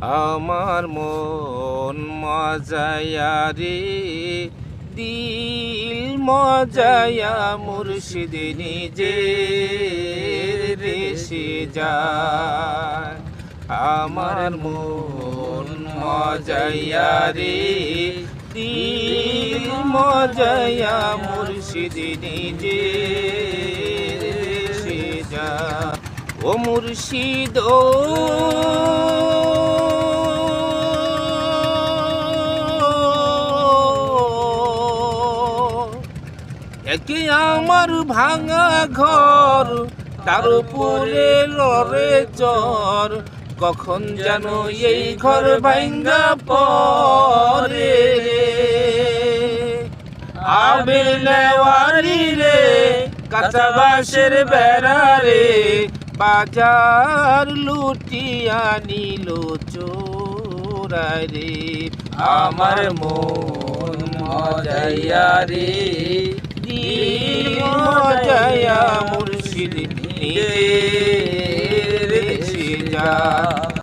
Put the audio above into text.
আমার মন মজায়া রে। দিল মজায়া মুর্শিদ নিজে রেসে যায়। আমার মন মজায়া রে। দিল মজায়া মুর্শিদ নিজে রেসে যায়। ও মুর্শিদ, ও একে আমার ভাঙা ঘর, তার উপরে লড়ে চর। কখন যেন এই ঘর ভাঙ্গা পরে আবে নেওয়ারি রে কাঁচা বাঁশের বেড়া বাজার লুটিয়া নিল চোরাই রে। আমার মন মজাইয়া রে। মুর্শিদ নিয়ে যা